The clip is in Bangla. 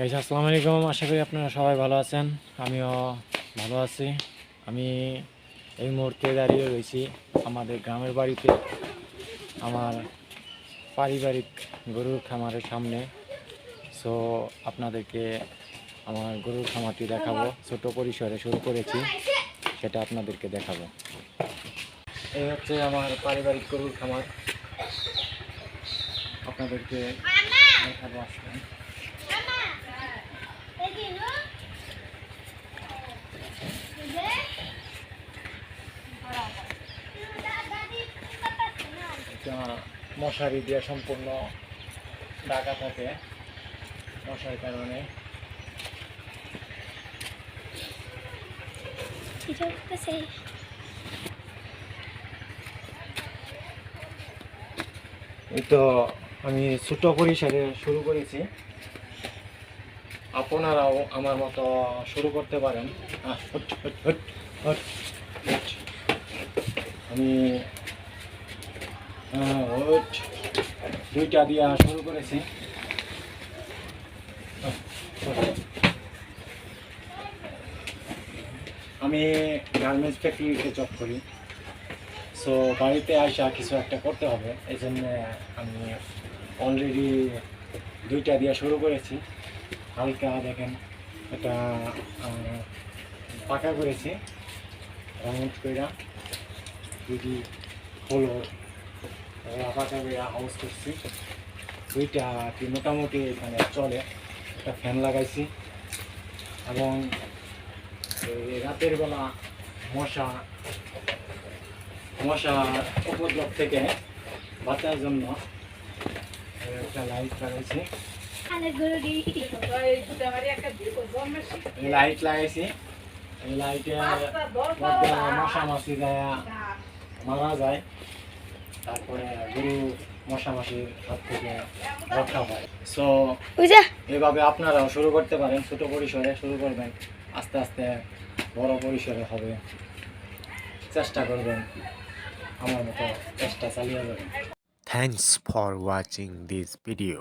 গাইস আসসালামু আলাইকুম। আশা করি আপনারা সবাই ভালো আছেন। আমিও ভালো আছি। আমি এই মুহূর্তে দাঁড়িয়ে রয়েছি আমাদের গ্রামের বাড়িতে, আমার পারিবারিক গরুর খামারের সামনে। সো আপনাদেরকে আমার গরুর খামারটি দেখাবো। ছোট পরিসরে শুরু করেছি। সেটা আপনাদেরকে দেখাবো। এই হচ্ছে আমার পারিবারিক গরুর খামার। আপনাদেরকে দেখাবো আসলে এটা মশারি দিয়ে সম্পূর্ণ ঢাকা থাকে মশার কারণে। এই তো আমি ছোট পরিসরে শুরু করেছি। আপনারাও আমার মতো শুরু করতে পারেন। আমি হুট, দুইটা দিয়া শুরু করেছি। আমি গার্মেন্টস ফ্যাক্টরিতে জব করি। সো বাড়িতে আসা কিছু একটা করতে হবে এই জন্য আমি অলরেডি দুইটা দিয়ে শুরু করেছি। হালকা দেখেন এটা পাকা করেছি। রাউন্ড কইরা দুইটি হলো পাকা হাউস করছি। দুইটা মোটামুটি এখানে চলে। একটা ফ্যান লাগাইছি। এবং এই রাতের বেলা মশা মশা উপদ্রব থেকে বাঁচার জন্য একটা লাইট লাগাইছি। লাইট লাগাইছি। লাইটে মশা মাছি যায় মারা যায়। তারপরে গরু মশামাশির হাত থেকে রক্ষা পায়। সো এভাবে আপনারাও শুরু করতে পারেন ছোট পরিসরে শুরু করবেন আস্তে আস্তে বড় পরিসরে হবে। চেষ্টা করবেন আমার মতো চেষ্টা চালিয়ে যাবেন। Thanks for watching this video.